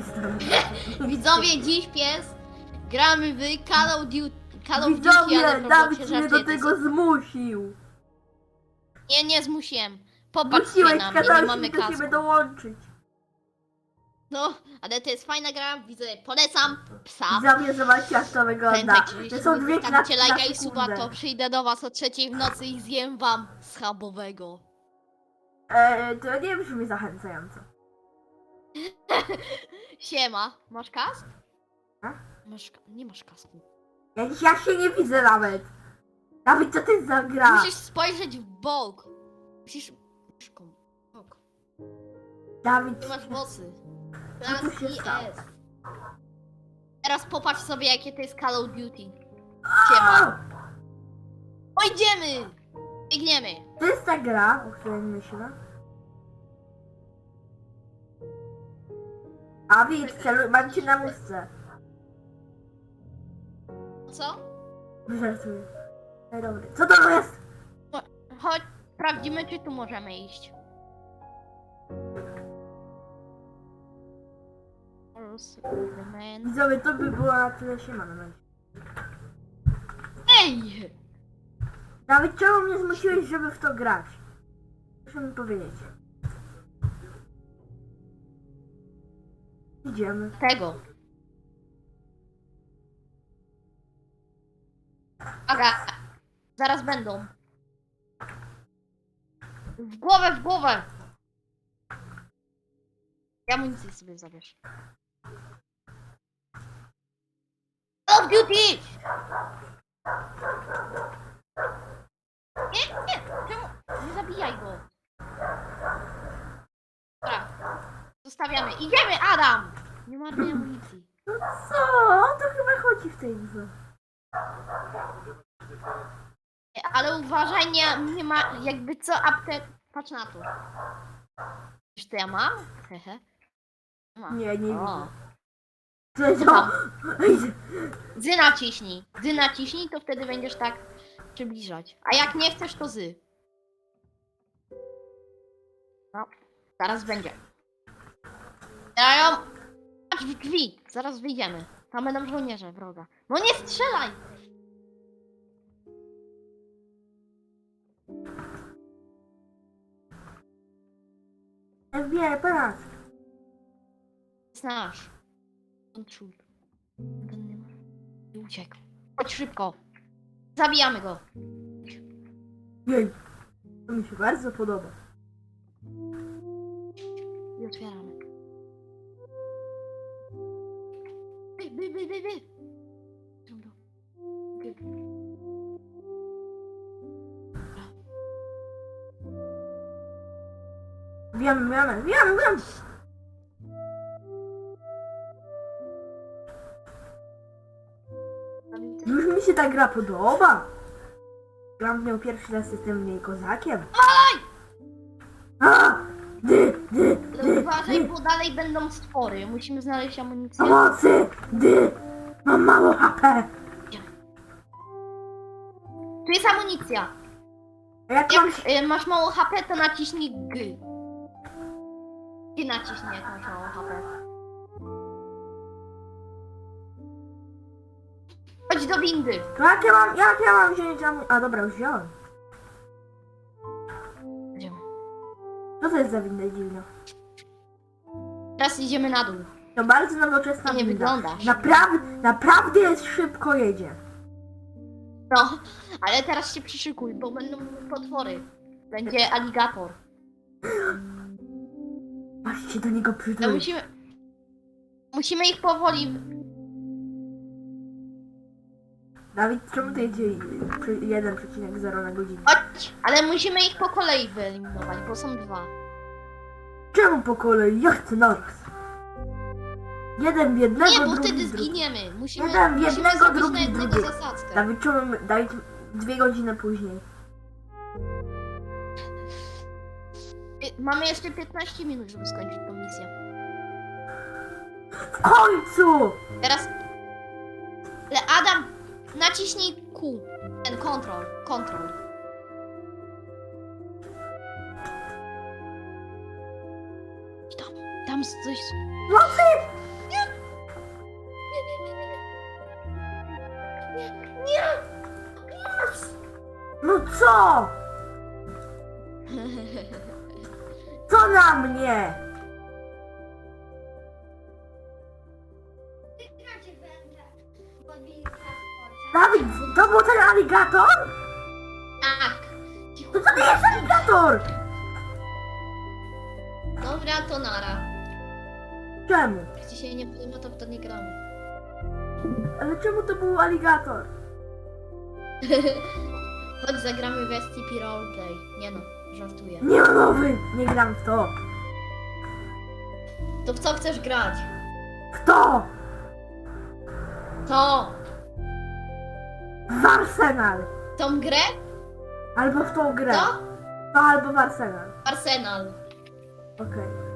Widzowie, dziś pies gramy w Call of Duty. Call of Duty, ale Widzowie, Dawid mnie do tego zmusił. Nie, nie zmusiłem. Popatrz Musiłeś na mnie, nie mamy do siebie kasku. dołączyć. No, ale to jest fajna gra, widzę, polecam psa. Widzowie, zobaczcie jak to wygląda. Pamiętajcie, To są dwie wystawicie klatki lajka na i suba, sekundę. to przyjdę do was o trzeciej w nocy i zjem wam schabowego. E, to nie brzmi zachęcająco. Siema, masz kask? A? Masz, ka- nie masz kasku. Ja, ja się nie widzę nawet. Dawid, co jest za gra? Musisz spojrzeć w bok. Musisz... myszką, bok. Dawid, Nie masz włosy. Teraz tu się IS. stało? Teraz popatrz sobie jakie to jest Call of Duty. Siema. Pojdziemy! Biegniemy. To jest ta gra, o której myślę. A widz, celuj, mam cię na myszce. Co? Żartuję. No dobra. Co to jest? Chodź, sprawdzimy czy tu możemy iść. Widzowie, to by było na tyle siema na razie. Ej! Dawid, czemu mnie zmusiłeś, żeby w to grać? Proszę mi powiedzieć. Idziemy. Tego. Aga, zaraz będą. W głowę, w głowę! Ja amunicję sobie zabierz. Call of Duty! Nie, nie, czemu? Nie zabijaj go. Dobra, zostawiamy. Idziemy, Adam! Nie marnuj amunicji. No co? O to chyba chodzi w tej grze. Ale uważaj, nie, nie ma jakby co aptek. Patrz na to. Czy to ja mam? Hehe. Mam. Nie, nie O. widzę. Co? Ej, Zy naciśnij. Zy naciśnij, to wtedy będziesz tak przybliżać. A jak nie chcesz, to zy. No, zaraz będzie. Dają. W drzwi. Zaraz wyjdziemy. Tam będą żołnierze wroga. No nie strzelaj! FBI, patrz. Znasz. Ma. I uciekł. Chodź szybko. Zabijamy go. Jej. To mi się bardzo podoba. I otwieramy. Ciągle. By. Dobra. Wiem, wiem, wiem, wiem. Już mi się ta gra podoba. Gram w nią pierwszy raz, jestem w niej kozakiem. A! Uważaj, bo dalej będą stwory. Musimy znaleźć amunicję. Pomocy! Dy! Mam mało HP. Tu jest amunicja. Jak mam... Jak y, masz mało HP, to naciśnij G. G naciśnij, jak masz mało HP. Chodź do windy. To jak ja mam, jak ja mam wziąć am... A dobra, już wziąłem. Co to jest za winda dziwna? Teraz idziemy na dół. To bardzo nowoczesna Nie, nie winda. wyglądasz. Naprawdę, naprawdę jest szybko jedzie. No, ale teraz się przyszykuj, bo będą potwory. Będzie aligator. Się do niego No musimy... Musimy ich powoli... Dawid, czemu to jedzie przy 1,0 na godzinę? Chodź! Ale musimy ich po kolei wyeliminować, bo są dwa. Czemu po kolei? Ja chcę naraz. Jeden w jednego, Nie, bo drugi wtedy w drugi. zginiemy. Musimy, Jeden w musimy jednego, zrobić drugi na w jednego drugiego. zasadzkę. Dawid, czemu my- Dawid dwie godziny później? Y, Mamy jeszcze 15 minut, żeby skończyć tą misję. W końcu! Teraz... Ale Adam, naciśnij Q. Ten kontrol, kontrol. I Tam, tam coś... Nie, nie, nie, nie, nie. Nie, nie. Yes. No co? Co na mnie? Dawid, to był ten aligator? Tak. To co to jest aligator? Dobra, to nara. Czemu? Jak ci się nie podoba, to w to nie gramy. Ale czemu to był aligator? Chodź, zagramy w SCP Roleplay. Nie no, żartuję. Nie ma mowy, nie gram w to. To w co chcesz grać? Kto? To! W Arsenal. Tą grę? Albo w tą grę. To? To albo w Arsenal. Arsenal. Okej.